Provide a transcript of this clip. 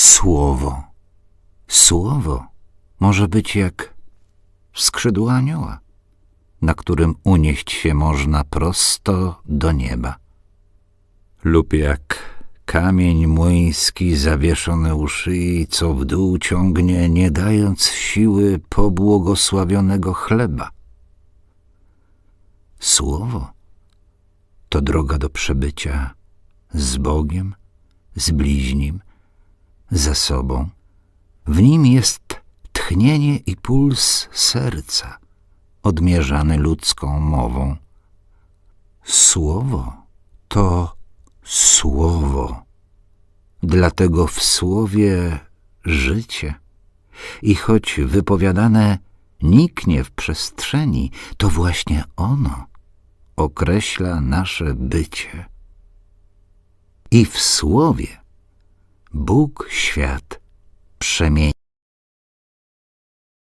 Słowo. Słowo może być jak skrzydło anioła, na którym unieść się można prosto do nieba. Lub jak kamień młyński zawieszony u szyi, co w dół ciągnie, nie dając siły pobłogosławionego chleba. Słowo to droga do przebycia z Bogiem, z bliźnim, ze sobą. W nim jest tchnienie i puls serca, odmierzany ludzką mową. Słowo to słowo, dlatego w słowie życie. I choć wypowiadane niknie w przestrzeni, to właśnie ono określa nasze bycie. I w słowie Bóg świat przemieni.